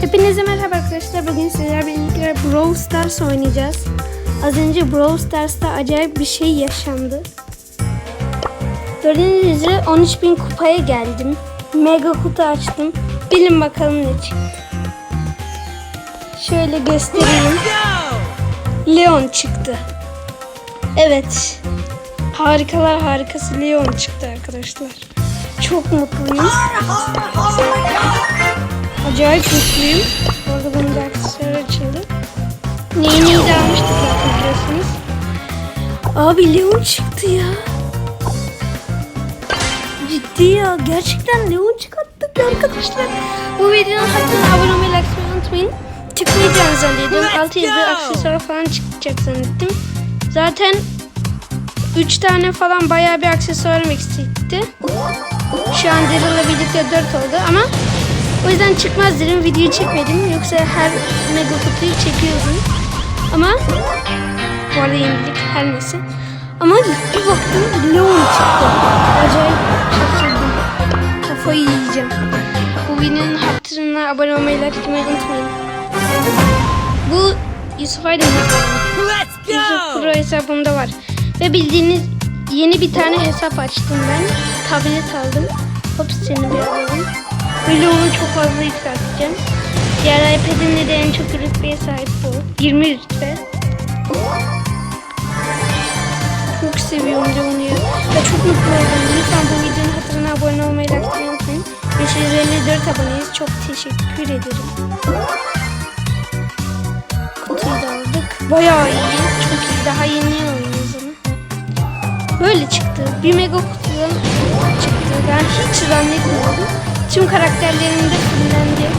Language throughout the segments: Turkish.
Hepinize merhaba arkadaşlar. Bugün sizlerle birlikte Brawl Stars oynayacağız. Az önce Brawl Stars'ta acayip bir şey yaşandı. Gördüğünüz üzere 13.000 kupaya geldim. Mega kutu açtım. Bilin bakalım ne çıktı. Şöyle göstereyim. Leon çıktı. Evet. Harikalar harikası Leon çıktı arkadaşlar. Çok mutluyum. Acayip mutluyum. Orada bunun aksesuarı açıldı. Neyi neyi de almıştık zaten biliyorsunuz. Abi Leon çıktı ya. Ciddi ya. Gerçekten Leon çıkarttık ya arkadaşlar. Bu videonun hakkında abone olmayı, like etmeyi unutmayın. Çıkmayacağını zannediyordum. 6 yazı aksesuar falan çıkacak zannettim. Zaten 3 tane falan bayağı bir aksesuarım eksikti. Şu an Daryl'la birlikte 4 oldu ama o yüzden çıkmaz dedim videoyu çekmedim. Yoksa her mega kutuyu çekiyordum. Ama bu arada yenilik her neyse. Ama bir baktım Leon çıktı. Acayip şaşırdım. Kafayı yiyeceğim. Bu videonun hatırına abone olmayı, like etmeyi unutmayın. Bu Yusuf Aydın. Let's Yusuf go! Pro hesabımda var. Ve bildiğiniz yeni bir tane hesap açtım ben. Tablet aldım. Hop seni bir alalım. Böyle onu çok fazla yükselteceğim. Diğer iPad'imde de en çok rütbeye sahip bu. 20 rütbe. Çok seviyorum de onu çok mutlu oldum. Lütfen bu videonun hatırına abone olmayı, etmeyi unutmayın. 554 aboneyiz. Çok teşekkür ederim. Kutuyu da aldık. Bayağı iyi. Çok iyi. Daha yeni oynuyoruz onu. Böyle çıktı. Bir mega kutudan çıktı. Ben hiç zannetmiyordum. Tüm karakterlerim de fullendi.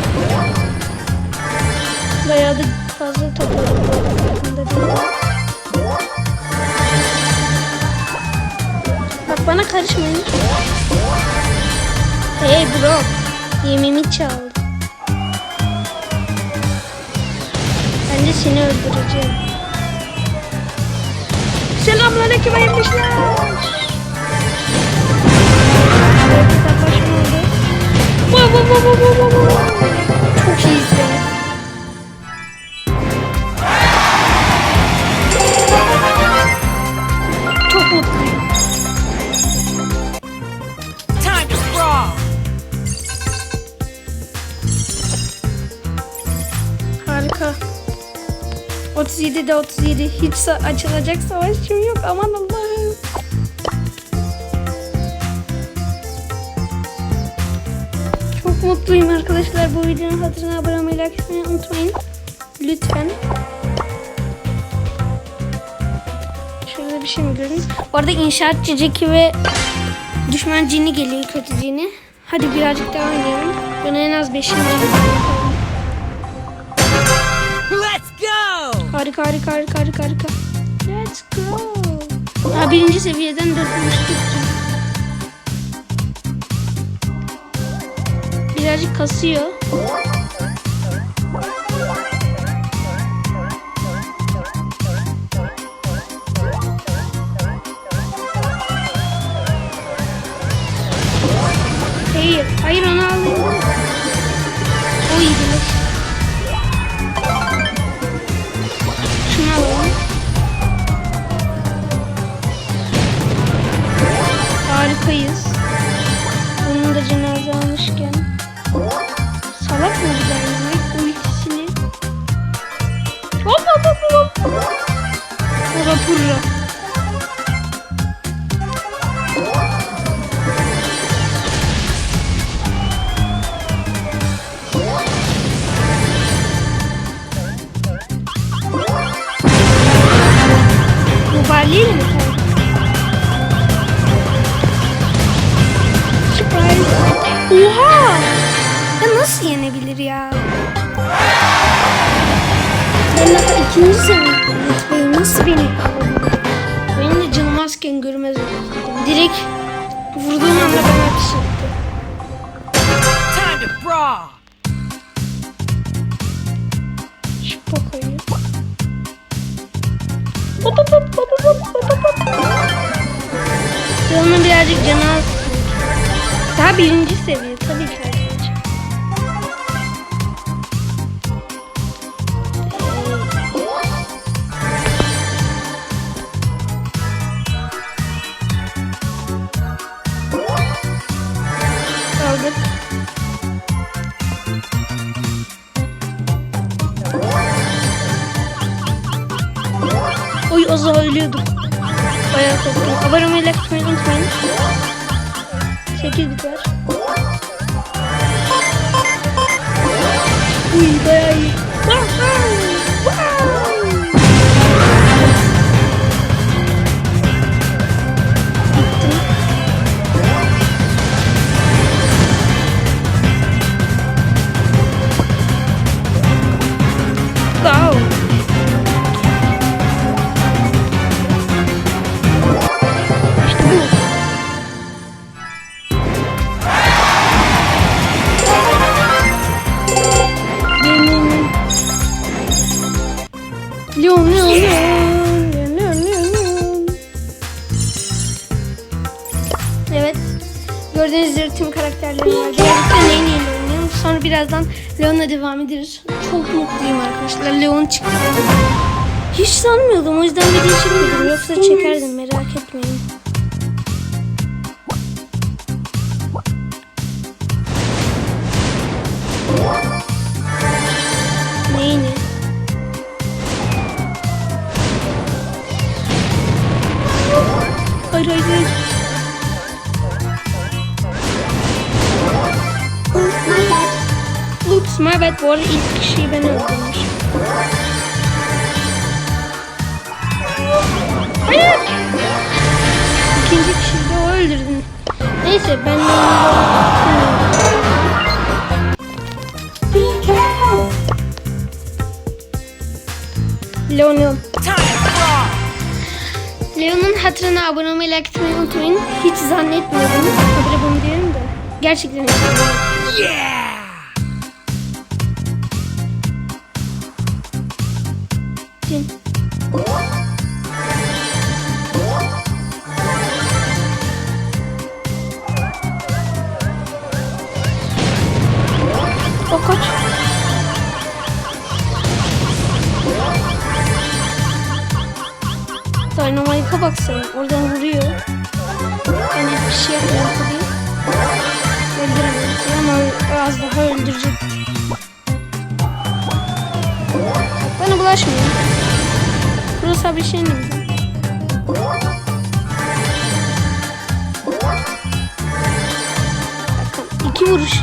Bayağı da fazla topladım. Bak bana karışmayın. Hey bro. Yemeğimi çaldı. Ben de seni öldüreceğim. Selamünaleyküm hayırlı Harika. 37 de 37. Hiç açılacak savaşçım yok. Aman Allah'ım. Çok mutluyum arkadaşlar. Bu videonun hatırına abone olmayı, like etmeyi unutmayın. Lütfen. Şurada bir şey mi gördünüz? Orada inşaat ciciki ve düşman cini geliyor kötü cini. Hadi birazcık daha oynayalım. Ben en az 5. go! Harika harika harika harika harika. Let's go. Daha birinci seviyeden dördüncü tuttum. Birazcık kasıyor. Hayır, hayır onu alayım. İkinci seviye rütbeyi nasıl beni Beni de canım azken görmez oldum. Direkt vurduğum anda bana ateş etti. Time to brawl! Şu pokoyu. Hop hop hop hop hop hop hop hop. Yolunu birazcık canı az. Daha birinci seviye tabii ki az daha ölüyordum. Bayağı korktum. Abone olmayı, like atmayı unutmayın. 8 bit var. Uy bayağı iyi. Neyin oynuyorum. Sonra birazdan Leon'la devam ederiz. Çok mutluyum arkadaşlar. Leon çıktı. Hiç sanmıyordum. O yüzden video çekmedim. Yoksa çekerdim merak etmeyin. Neyini? Hayır hayır hayır. Bad. Bu arada ilk kişiyi ben öldürmüşüm. Hayır. İkinci kişiyi de o öldürdün. Neyse ben Leon Leon. Leon'un hatırına abone olmayı, like etmeyi unutmayın. Hiç zannetmiyordum. Habire bunu diyorum da. Gerçekten hiç Yeah! O kaç. Dynamite'a baksana. Oradan vuruyor. Ben hiçbir şey yapmıyorum tabii. Öldüremez ama az daha öldürecek. Bana bulaşmıyor. Burası şey mi? İki vuruş.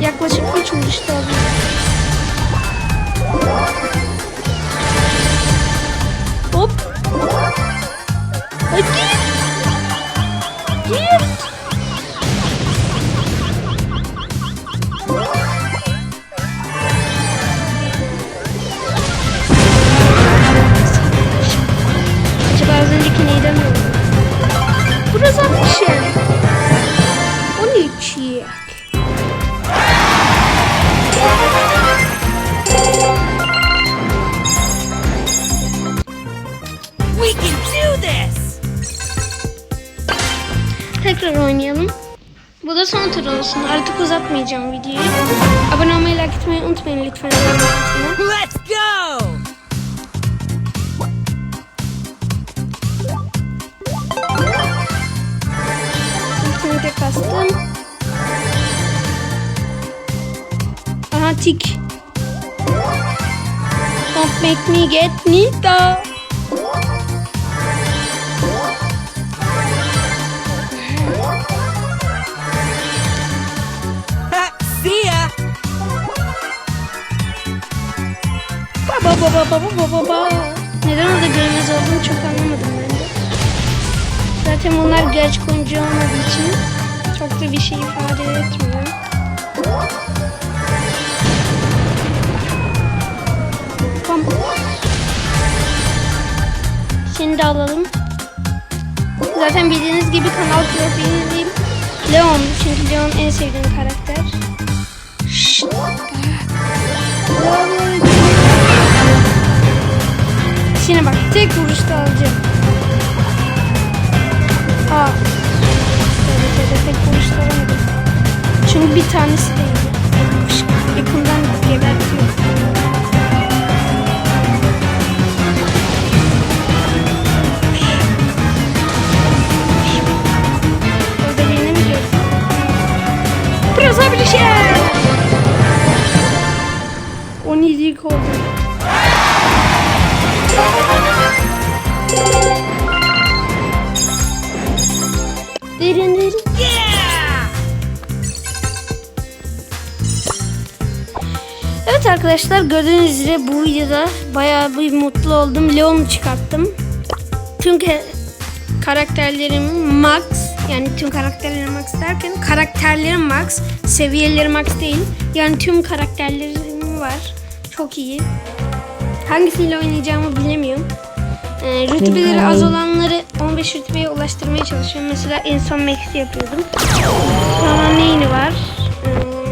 Yaklaşık üç vuruş daha. Hop. Neyden mi? Burası. O ne çiğ? We can do this! Tekrar oynayalım. Bu da son tur olsun. Artık uzatmayacağım videoyu. Abone olmayı, like etmeyi unutmayın lütfen. Let's go! Kastım. Aha tik. Don't make me get Nita. See ya! Baba baba baba baba baba. Neden orada görünmez olduğunu çok anlamadım ben de. Zaten bunlar gerçek oyuncu şey ifade etmiyor. Tamam. Seni alalım. Zaten bildiğiniz gibi kanal profilim Leon. Çünkü Leon en sevdiğim karakter. Şşt. Şimdi bak tek vuruşta alacağım. Çünkü bir tanesi değildi. Yakından gebertiyor. Biraz bir şey. 17 oldu. Evet arkadaşlar gördüğünüz üzere bu videoda bayağı bir mutlu oldum. Leon'u çıkarttım. Tüm karakterlerim max. Yani tüm karakterlerim max derken karakterlerim max. Seviyeleri max değil. Yani tüm karakterlerim var. Çok iyi. Hangisiyle oynayacağımı bilemiyorum. Ee, rütbeleri az olanları 15 rütbeye ulaştırmaya çalışıyorum. Mesela en son max'i yapıyordum. Sonra neyini var? Ee,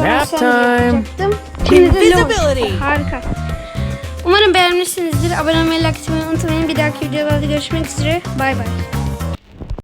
sonra Nap time. yapacaktım. Şimdi de. Harika. Umarım beğenmişsinizdir. Abone olmayı, like etmeyi unutmayın. Bir dahaki videolarda görüşmek üzere. Bay bay.